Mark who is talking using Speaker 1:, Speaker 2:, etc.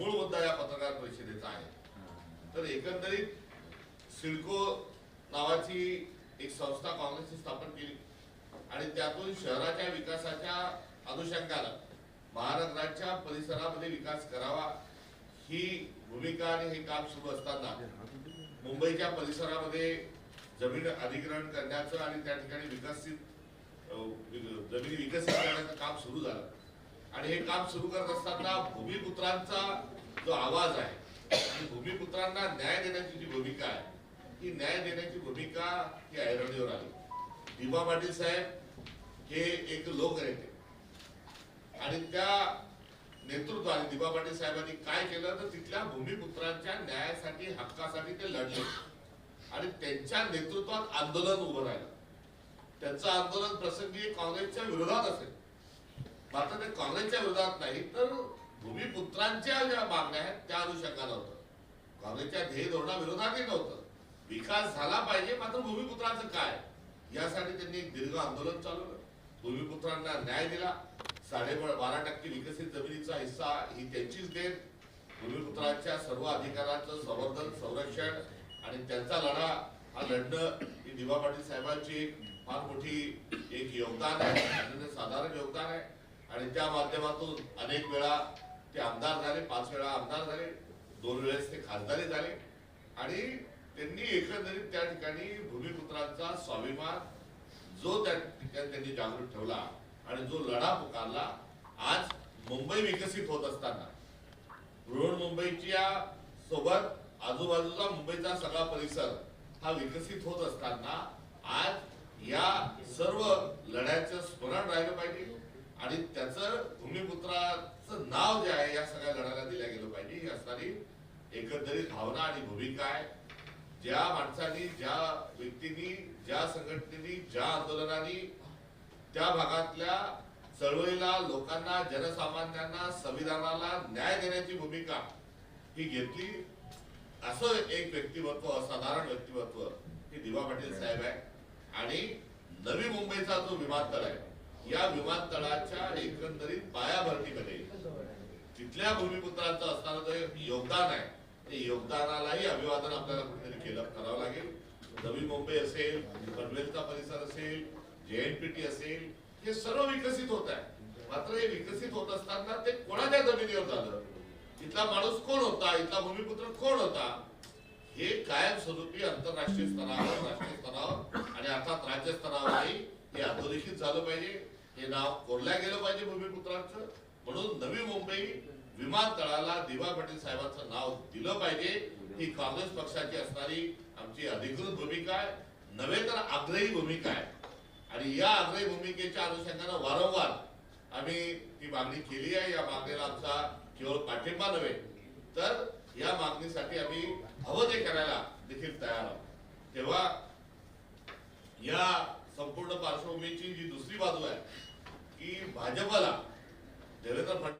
Speaker 1: मूळ मुद्दा या पत्रकार परिषदेचा आहे. तर एकंदरीत सिडको नावाची एक संस्था काँग्रेसने स्थापन केली. आणि त्यातून शहराच्या विकासाच्या अनुषंगानं महानगराच्या परिसरामध्ये विकास करावा ही भूमिका आणि हे काम सुरू असताना मुंबईच्या परिसरामध्ये जमीन अधिग्रहण करण्याचं आणि त्या ठिकाणी विकसित जमीन जमिनी विकसित करण्याचं काम सुरू झालं. आणि हे काम सुरू करत असताना भूमिपुत्रांचा जो आवाज आहे आणि भूमिपुत्रांना न्याय देण्याची जी भूमिका आहे ती न्याय देण्याची भूमिका ही ऐरणीवर आली. दिबा पाटील साहेब हे एक लोकनेते. आणि त्या नेतृत्वाने दिबा पाटील साहेबांनी काय केलं? तर तिथल्या भूमिपुत्रांच्या न्यायासाठी हक्कासाठी ते लढले. आणि त्यांच्या नेतृत्वात आंदोलन उभं राहिलं. त्यांचं आंदोलन प्रसंगी काँग्रेसच्या विरोधात असेल. मात्र ते काँग्रेसच्या विरोधात नाही तर भूमिपुत्रांच्या ज्या मागण्या आहेत त्या अनुषंगानं होतं काँग्रेसच्या ध्येय धोरणाविरोधातही नव्हतं. विकास झाला पाहिजे मात्र भूमिपुत्रांचं काय? यासाठी त्यांनी दीर्घ आंदोलन चालवलं भूमिपुत्रांना न्याय दिला. साडे बारा टक्के विकसित जमिनीचा हिस्सा ही त्यांचीच देण. भूमिपुत्रांच्या सर्व अधिकारांचं संवर्धन संरक्षण आणि त्यांचा लढा हा लढणं ही दिवा पाटील साहेबांची एक फार मोठी एक योगदान आहे. साधारण योगदान आहे. आणि त्या माध्यमातून अनेक वेळा ते आमदार झाले पाच वेळा आमदार झाले दोन वेळेस ते खासदारी झाले. आणि त्यांनी एकंदरीत त्या ठिकाणी भूमिपुत्रांचा स्वाभिमान जो त्या ठिकाणी त्यांनी जागृत ठेवला आणि जो लढा पुकारला आज मुंबई विकसित होत असताना. बृहन्मुंबईच्या सोबत आजूबाजूचा मुंबईचा सगळा परिसर हा विकसित होत असताना आज या सर्व लढ्याचं स्मरण राहिलं पाहिजे. आणि त्याचं भूमिपुत्राचं नाव जे आहे या सगळ्या लढ्याला दिल्या गेलं पाहिजे. ही असणारी एकंदरीत भावना आणि भूमिका आहे. ज्या माणसांनी ज्या व्यक्तींनी ज्या संघटनेनी ज्या आंदोलनाने त्या भागातल्या चळवळीला लोकांना जनसामान्यांना संविधानाला न्याय देण्याची भूमिका ही घेतली असं एक व्यक्तिमत्व असाधारण व्यक्तिमत्व हे दिवा पाटील साहेब आहे. आणि नवी मुंबईचा जो विमानतळ आहे या विमानतळाच्या एकंदरीत पायाभरतीमध्ये तिथल्या भूमिपुत्रांचं असताना जे योगदान आहे. ते योगदानालाही अभिवादन आपल्याला कुठेतरी केलं करावं लागेल. नवी मुंबई असेल पनवेलचा परिसर असेल जेएनपीटी असेल हे सर्व विकसित होत आहे. मात्र हे विकसित होत असताना ते कोणाच्या जमिनीवर झालं? इथला माणूस कोण होता? इथला भूमिपुत्र कोण होता? हे कायमस्वरूपी आंतरराष्ट्रीय स्तरावर राष्ट्रीय स्तरावर आणि अर्थात राज्य स्तरावरही हे अधोरेखित झालं पाहिजे. हे नाव कोरल्या गेलं पाहिजे भूमिपुत्रांचं. म्हणून नवी मुंबई विमानतळाला दिवा पाटील साहेबांचं नाव दिलं पाहिजे. ही काँग्रेस पक्षाची असणारी आमची अधिकृत भूमिका आहे. नव्हे तर आग्रही भूमिका आहे. आणि या आग्रही भूमिकेच्या अनुषंगानं वारंवार आम्ही ती मागणी केली आहे. या मागणीला आमचा केवळ पाठिंबा नव्हे तर या मागणीसाठी आम्ही हवं ते करायला देखील तयार आहोत. तेव्हा या संपूर्ण पार्श्वभूमीची जी दुसरी बाजू आहे की भाजपला देवेंद्र फडणवीस